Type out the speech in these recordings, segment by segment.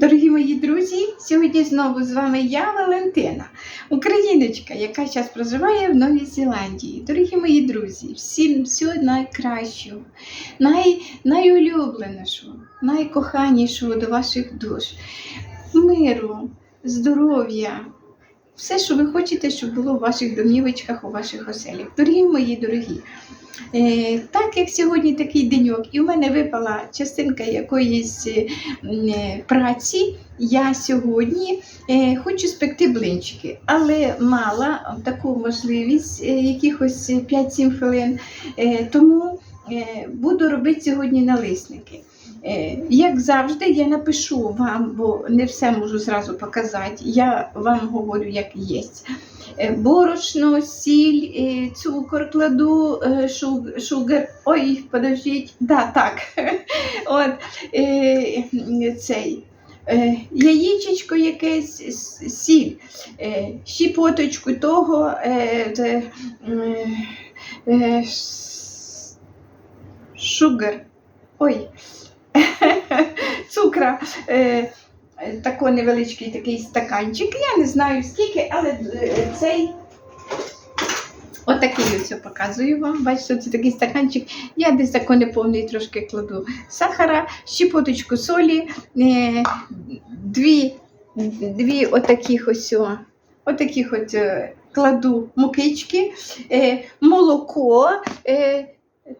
Дорогі мої друзі, сьогодні знову з вами я, Валентина, україночка, яка зараз проживає в Новій Зеландії. Дорогі мої друзі, всім всього найкращого, най, найулюбленішого, найкоханішого до ваших душ, миру, здоров'я. Все, що ви хочете, щоб було в ваших домівочках, у ваших оселях. Дорогі мої дорогі, Е, так як сьогодні такий деньок, і в мене випала частинка якоїсь е, е, праці, я сьогодні хочу спекти блинчики, але мала таку можливість якихось 5-7 хвилин, тому буду робити сьогодні налисники. Е, Як завжди, я напишу вам, бо не все можу зразу показати. Я вам говорю, як є. Е, Борошно, сіль, е, цукор кладу, шугар. Ой, подождіть, да, так. От, цей. Яєчечко якесь, сіль, щепоточку того, шугар. Ой, цукра. Е, е, невеличкий такий стаканчик. Я не знаю скільки, але е, цей. Отакий ось показую вам. Бачите, це такий стаканчик. Я десь тако неповний трошки кладу сахара, щепоточку солі, е, дві, дві отаких ось, отаких от кладу мукички, молоко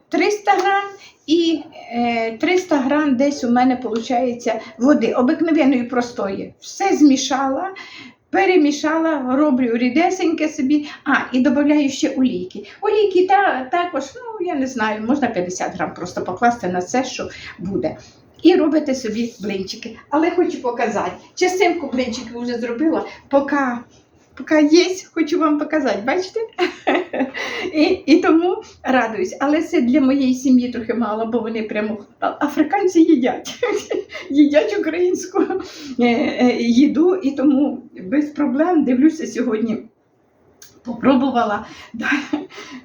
300 грам і е, 300 грам десь у мене виходить води, обикновеної простої. Все змішала, перемішала, роблю рідесеньке собі, а, і додаю ще олійки. Олійки та, також, ну я не знаю, можна 50 грам просто покласти на це, що буде. І робите собі блинчики. Але хочу показати. Частинку блинчиків вже зробила, поки, поки є, хочу вам показати, бачите? І, і тому радуюсь. Але це для моєї сім'ї трохи мало, бо вони прямо африканці їдять. їдять українську е, е, їду, і тому без проблем дивлюся сьогодні. Попробувала, да,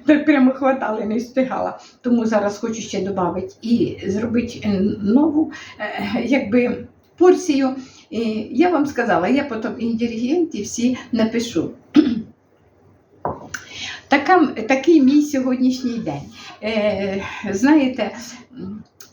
так прямо хватали, не встигала. Тому зараз хочу ще додати і зробити нову е, якби, порцію. І я вам сказала, я потім інгредієнти всі напишу. Така, такий мій сьогоднішній день. Е, знаєте,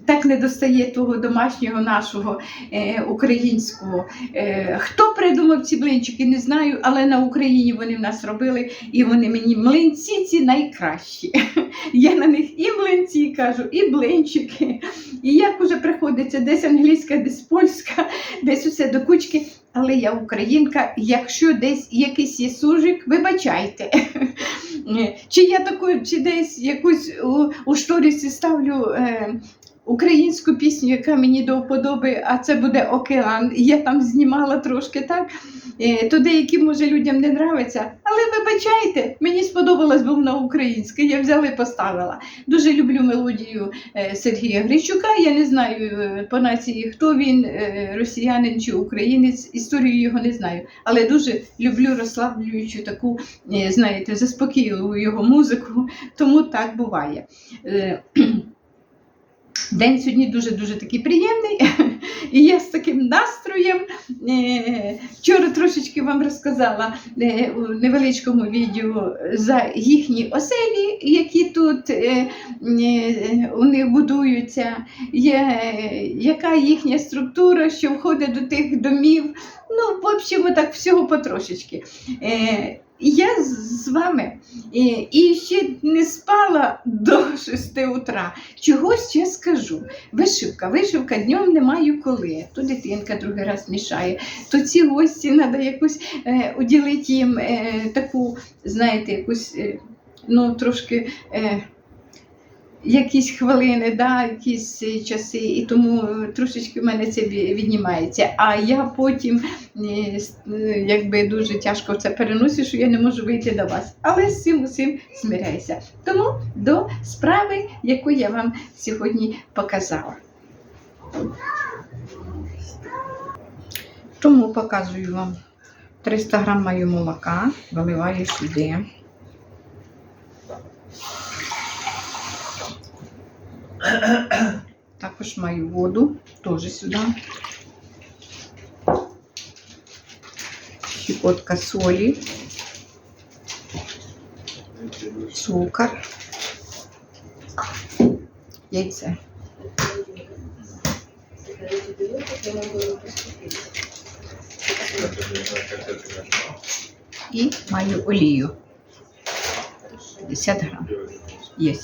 так не достає того домашнього нашого е, українського. Е, хто придумав ці блинчики, не знаю, але на Україні вони в нас робили, і вони мені млинці ці найкращі. Я на них і млинці кажу, і блинчики. І як уже приходиться десь англійська, десь польська, десь усе до кучки. Але я українка, якщо десь якийсь є сужик, вибачайте. Чи я таку, чи десь якусь у, у шторісі ставлю е, українську пісню, яка мені до вподоби, а це буде океан. Я там знімала трошки так. Е, то деякі, може, людям не нравиться. Але вибачайте, мені сподобалась бо вона українська, я взяла і поставила. Дуже люблю мелодію е, Сергія Грищука. Я не знаю е, по нації, хто він, росіянин чи українець, історію його не знаю. Але дуже люблю розслаблюючу таку, знаєте, заспокійливу його музику, тому так буває. День сьогодні дуже-дуже такий приємний, і я з таким настроєм. е, Вчора трошечки вам розказала е, у невеличкому відео за їхні оселі, які тут е, у них будуються, яка їхня структура, що входить до тих домів. Ну, в общем, так всього потрошечки. Я з вами і, ще не спала до 6 утра. Чогось я скажу. Вишивка, вишивка днем не маю коли. То дитинка другий раз мішає, то ці гості треба якось е, уділити їм е, таку, знаєте, якусь е, ну, трошки. Е, Якісь хвилини, да, якісь е, часи, і тому е, трошечки в мене це віднімається. А я потім е, якби дуже тяжко це переносю, що я не можу вийти до вас. Але з цим усім смиряйся. Тому до справи, яку я вам сьогодні показала. Тому показую вам 300 грам маю молока, виливаю сюди. Також маю воду, теж сюди. щепотка солі, цукор, яйце. І маю олію. 50 грам. Є.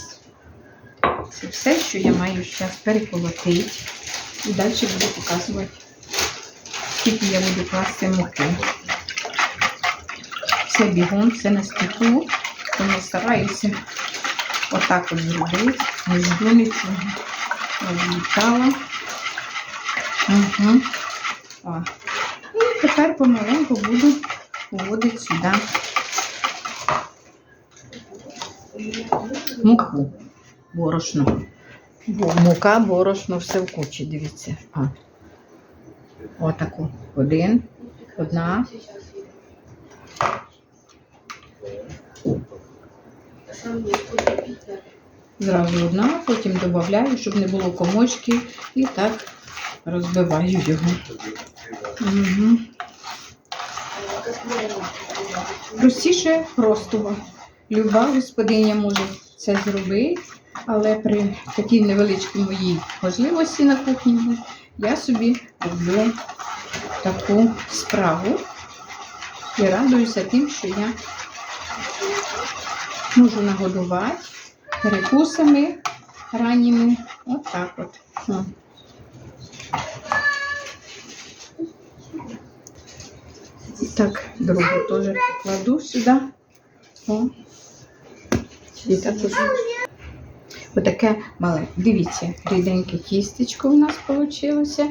Це все, що я маю зараз переколотити. І далі буду показувати, скільки я буду класти муки. Це бігом, це на стеклу, тому стараюся отак от зробити. Не жду нічого. Відлітала. Угу. О. І тепер помаленьку буду вводити сюди муку борошно. Бо мука, борошно, все в кучі, дивіться. А. Отаку. Один, одна. Зразу одна, потім додаю, щоб не було комочків. І так розбиваю його. Угу. Простіше простого. Люба господиня може це зробити, але при такій невеличкій моїй можливості на кухні я собі роблю таку справу і радуюся тим, що я можу нагодувати перекусами ранніми. Отак от. О. Так, другу теж кладу сюди. О. І так ось. Отаке мале. Дивіться, ріденьке тістечко у нас вийшло.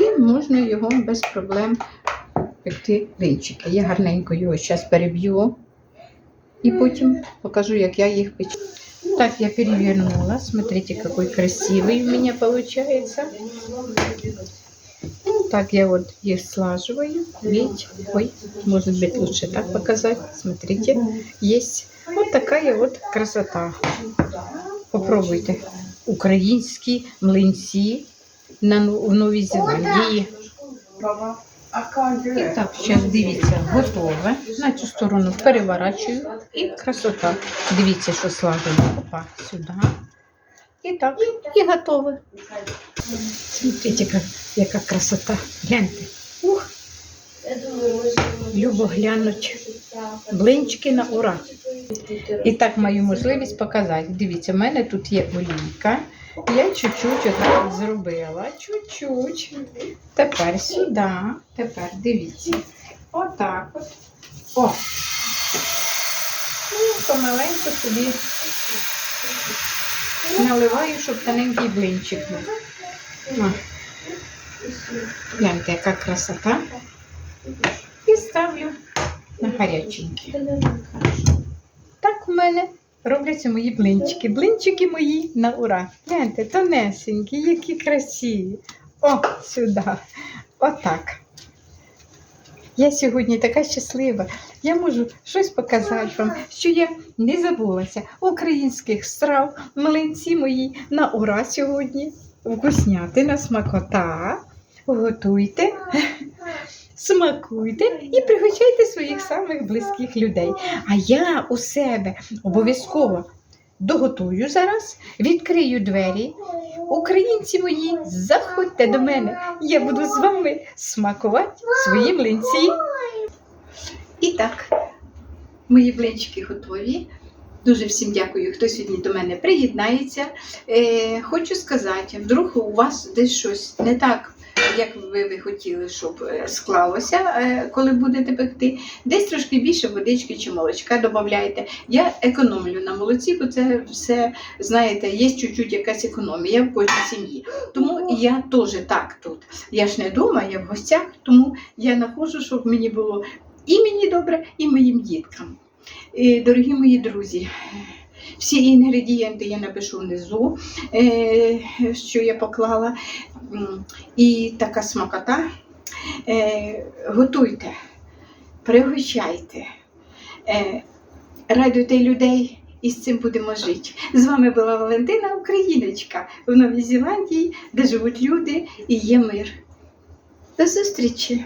І можна його без проблем пекти вінчики. Я гарненько його зараз переб'ю і потім покажу, як я їх печу. Так, я перевернула. Смотрите, какой красивый у меня получается. Так, я вот их слаживаю. Видите? Ой, может быть лучше так показать. Смотрите, есть вот такая вот красота. Попробуйте. Українські млинці на, Ну- в Новій Зеландії. І так, зараз дивіться, готове. На цю сторону переворачую. І красота. Дивіться, що слажено. Опа, сюди. І так, і готове. Смотрите, яка, яка красота. Гляньте. Ух, любо глянуть. Блинчики на ура. І так маю можливість показати. Дивіться, в мене тут є олійка. Я чуть-чуть отак зробила. Чуть-чуть. Тепер сюди. Тепер дивіться. Отак от. О. І помаленьку собі наливаю, щоб тоненький блинчик був. Гляньте, яка красота. І ставлю на гаряченький. Так у мене робляться мої блинчики. Блинчики мої на ура. Гляньте, тонесенькі, які красиві. О, сюди. Отак. Я сьогодні така щаслива. Я можу щось показати вам, що я не забулася українських страв, млинці мої на ура сьогодні. Вкуснятина, смакота. Готуйте, смакуйте і пригощайте своїх самих близьких людей. А я у себе обов'язково доготую зараз, відкрию двері. Українці мої, заходьте до мене. Я буду з вами смакувати свої млинці. І так, мої блинчики готові. Дуже всім дякую, хто сьогодні до мене приєднається. Е, хочу сказати, вдруг у вас десь щось не так, як ви, ви хотіли, щоб е, склалося, е, коли будете пекти. Десь трошки більше водички чи молочка додавайте. Я економлю на молоці, бо це все, знаєте, є чуть-чуть якась економія в кожній сім'ї. Тому я теж так тут. Я ж не вдома, я в гостях, тому я знаходжу, щоб мені було і мені добре, і моїм діткам. Дорогі мої друзі, всі інгредієнти я напишу внизу, е, що я поклала. І така смакота. Е, Готуйте, пригощайте, е, радуйте людей. І з цим будемо жити. З вами була Валентина Україночка в Новій Зеландії, де живуть люди і є мир. До зустрічі!